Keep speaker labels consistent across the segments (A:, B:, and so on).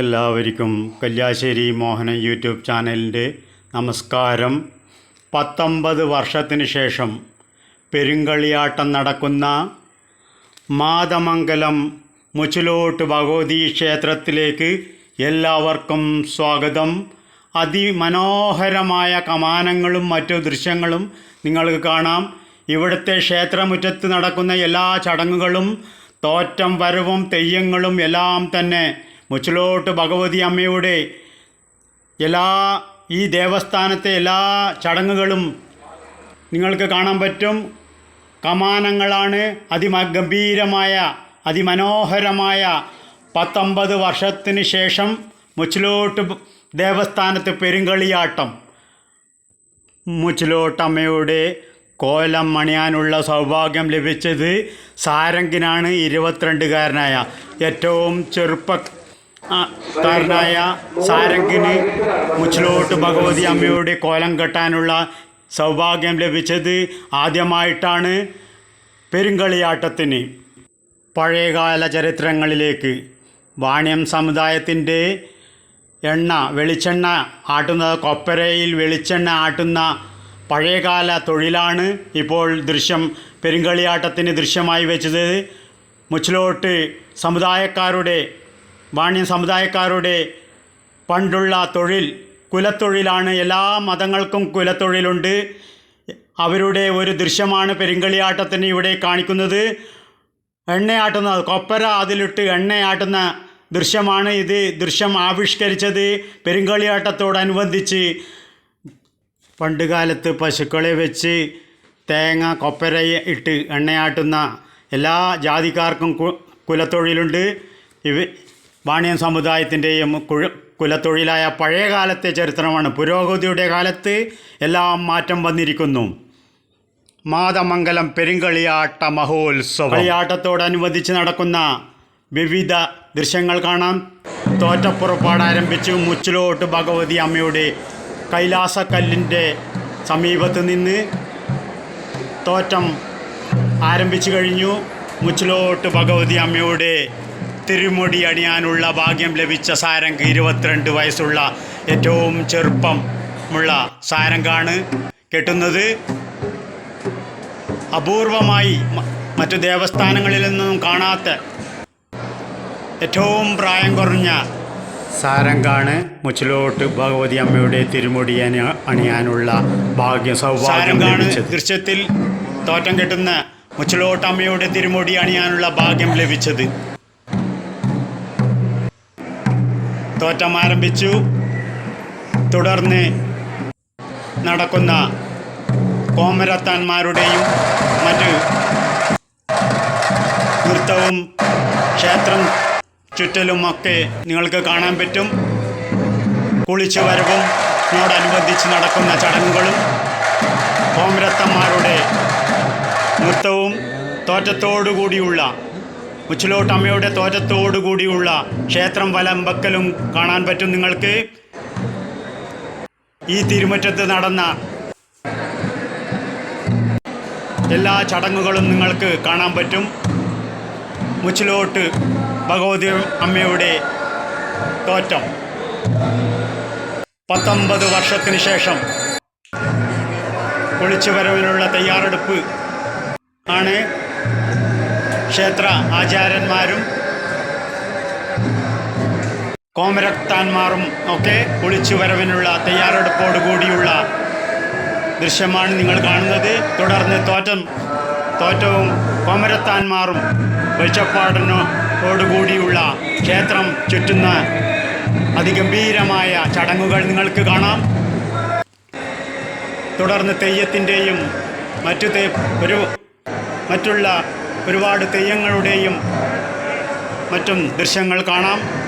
A: എല്ലാവർക്കും കല്യാശ്ശേരി മോഹനൻ യൂട്യൂബ് ചാനലിന്റെ നമസ്കാരം. പത്തൊമ്പത് വർഷത്തിന് ശേഷം പെരുങ്കളിയാട്ടം നടക്കുന്ന മാതമംഗലം മുച്ചിലോട്ട് ഭഗവതി ക്ഷേത്രത്തിലേക്ക് എല്ലാവർക്കും സ്വാഗതം. അതിമനോഹരമായ കമാനങ്ങളും മറ്റു ദൃശ്യങ്ങളും നിങ്ങൾക്ക് കാണാം. ഇവിടുത്തെ ക്ഷേത്രമുറ്റത്ത് നടക്കുന്ന എല്ലാ ചടങ്ങുകളും തോറ്റം വരവും തെയ്യങ്ങളും എല്ലാം തന്നെ മുച്ചിലോട്ട് ഭഗവതി അമ്മയുടെ എല്ലാ ഈ ദേവസ്ഥാനത്തെ എല്ലാ ചടങ്ങുകളും നിങ്ങൾക്ക് കാണാൻ പറ്റും. കമാനങ്ങളാണ് അതിമഗംഭീരമായ അതിമനോഹരമായ പത്തൊമ്പത് വർഷത്തിന് ശേഷം മുച്ചിലോട്ട് ദേവസ്ഥാനത്ത് പെരുങ്കളിയാട്ടം. മുച്ചിലോട്ടമ്മയുടെ കോലം മണിയാനുള്ള സൗഭാഗ്യം ലഭിച്ചത് സാരംഗിനാണ്. ഇരുപത്തിരണ്ടുകാരനായ ഏറ്റവും ചെറുപ്പ ആ, കാരനായ സാരംഗിന് മുച്ചിലോട്ട് ഭഗവതി അമ്മയുടെ കോലം കെട്ടാനുള്ള സൗഭാഗ്യം ലഭിച്ചത് ആദ്യമായിട്ടാണ് പെരുങ്കളിയാട്ടത്തിന്. പഴയകാല ചരിത്രങ്ങളിലേക്ക് വാണ്യം സമുദായത്തിന്റെ എണ്ണ വെളിച്ചെണ്ണ ആട്ടുന്ന കൊപ്പരയിൽ വെളിച്ചെണ്ണ ആട്ടുന്ന പഴയകാല തൊഴിലാണ് ഇപ്പോൾ ദൃശ്യം പെരുങ്കളിയാട്ടത്തിന് ദൃശ്യമായി വെച്ചത്. മുച്ചിലോട്ട് സമുദായക്കാരുടെ വാണ്യം സമുദായക്കാരുടെ പണ്ടുള്ള തൊഴിൽ കുലത്തൊഴിലാണ്. എല്ലാ മതങ്ങൾക്കും കുലത്തൊഴിലുണ്ട്. അവരുടെ ഒരു ദൃശ്യമാണ് പെരുങ്കളിയാട്ടത്തിന് ഇവിടെ കാണിക്കുന്നത്. എണ്ണയാട്ടുന്ന കൊപ്പര അതിലിട്ട് എണ്ണയാട്ടുന്ന ദൃശ്യമാണ് ഇത്. ദൃശ്യം ആവിഷ്കരിച്ചത് പെരുങ്കളിയാട്ടത്തോടനുബന്ധിച്ച്. പണ്ട് കാലത്ത് പശുക്കളെ വെച്ച് തേങ്ങ കൊപ്പര ഇട്ട് എണ്ണയാട്ടുന്ന എല്ലാ ജാതിക്കാർക്കും കുലത്തൊഴിലുണ്ട്. ഇവ വാണിയൻ സമുദായത്തിന്റെയും കുഴ കുലത്തൊഴിലായ പഴയകാലത്തെ ചരിത്രമാണ്. പുരോഗതിയുടെ കാലത്ത് എല്ലാം മാറ്റം വന്നിരിക്കുന്നു. മാതമംഗലം പെരുങ്കളിയാട്ട മഹോത്സവം. കളിയാട്ടത്തോടനുബന്ധിച്ച് നടക്കുന്ന വിവിധ ദൃശ്യങ്ങൾ കാണാം. തോറ്റപ്പുറപ്പാട് ആരംഭിച്ചു. മുച്ചിലോട്ട് ഭഗവതി അമ്മയുടെ കൈലാസക്കല്ലിന്റെ സമീപത്ത് നിന്ന് തോറ്റം ആരംഭിച്ചു കഴിഞ്ഞു. മുച്ചിലോട്ട് ഭഗവതി അമ്മയുടെ തിരുമുടി അണിയാനുള്ള ഭാഗ്യം ലഭിച്ച സാരംഗ് ഇരുപത്തിരണ്ട് വയസ്സുള്ള ഏറ്റവും ചെറുപ്പമുള്ള സാരംഗാണ്. കെട്ടുന്നത് അപൂർവമായി മറ്റു ദേവസ്ഥാനങ്ങളിൽ നിന്നും കാണാത്ത ഏറ്റവും പ്രായം കുറഞ്ഞ സാരംഗാണ്. മുച്ചിലോട്ട് ഭഗവതി അമ്മയുടെ തിരുമുടി അണിയാനുള്ള ഭാഗ്യം സൗഭാഗ്യം ദൃശ്യത്തിൽ തോറ്റം കെട്ടുന്ന മുച്ചിലോട്ട് അമ്മയുടെ തിരുമുടി അണിയാനുള്ള ഭാഗ്യം ലഭിച്ചത്. തോറ്റം ആരംഭിച്ചു. തുടർന്ന് നടക്കുന്ന കോമരത്താന്മാരുടെയും മറ്റ് നൃത്തവും ക്ഷേത്രം ചുറ്റലുമൊക്കെ നിങ്ങൾക്ക് കാണാൻ പറ്റും. കുളിച്ചു വരവും നോടനുബന്ധിച്ച് നടക്കുന്ന ചടങ്ങുകളും കോമരത്തന്മാരുടെ നൃത്തവും തോറ്റത്തോടുകൂടിയുള്ള മുച്ചിലോട്ടമ്മയുടെ തോറ്റത്തോടുകൂടിയുള്ള ക്ഷേത്രം വലമ്പക്കലും കാണാൻ പറ്റും നിങ്ങൾക്ക്. ഈ തിരുമുറ്റത്ത് നടന്ന എല്ലാ ചടങ്ങുകളും നിങ്ങൾക്ക് കാണാൻ പറ്റും. മുച്ചിലോട്ട് ഭഗവതി അമ്മയുടെ തോറ്റം. പത്തൊമ്പത് വർഷത്തിന് ശേഷം കുളിച്ചുവരവിനുള്ള തയ്യാറെടുപ്പ് ആണ്. ക്ഷേത്ര ആചാര്യന്മാരും കോമരക്താന്മാരും ഒക്കെ കുളിച്ചുവരവിനുള്ള തയ്യാറെടുപ്പോടുകൂടിയുള്ള ദൃശ്യമാണ് നിങ്ങൾ കാണുന്നത്. തുടർന്ന് തോറ്റം തോറ്റവും കോമരത്താന്മാരും വെളിച്ചപ്പാടിനോടുകൂടിയുള്ള ക്ഷേത്രം ചുറ്റുന്ന അതിഗംഭീരമായ ചടങ്ങുകൾ നിങ്ങൾക്ക് കാണാം. തുടർന്ന് തെയ്യത്തിന്റെയും മറ്റു ഒരു മറ്റുള്ള ഒരുപാട് തെയ്യങ്ങളുടെയും മറ്റും ദൃശ്യങ്ങൾ കാണാം.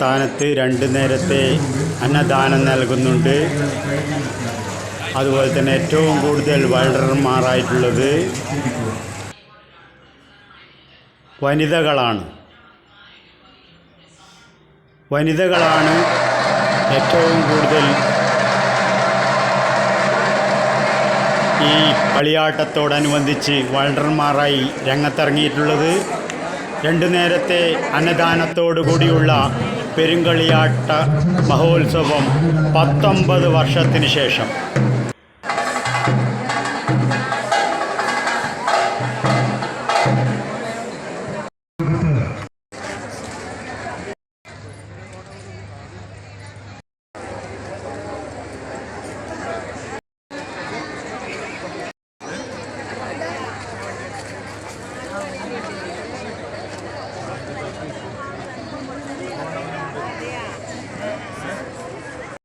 A: ദേവസ്ഥാനത്ത് രണ്ട് നേരത്തെ അന്നദാനം നൽകുന്നുണ്ട്. അതുപോലെ തന്നെ ഏറ്റവും കൂടുതൽ വളർമാറായിട്ടുള്ളത് വനിതകളാണ്. വനിതകളാണ് ഏറ്റവും കൂടുതൽ ഈ കളിയാട്ടത്തോടനുബന്ധിച്ച് വളണ്ടർമാരായി രംഗത്തിറങ്ങിയിട്ടുള്ളത്. രണ്ടു നേരത്തെ അന്നദാനത്തോടു കൂടിയുള്ള പെരുങ്കളിയാട്ട മഹോത്സവം പത്തൊമ്പത് വർഷത്തിന് ശേഷം.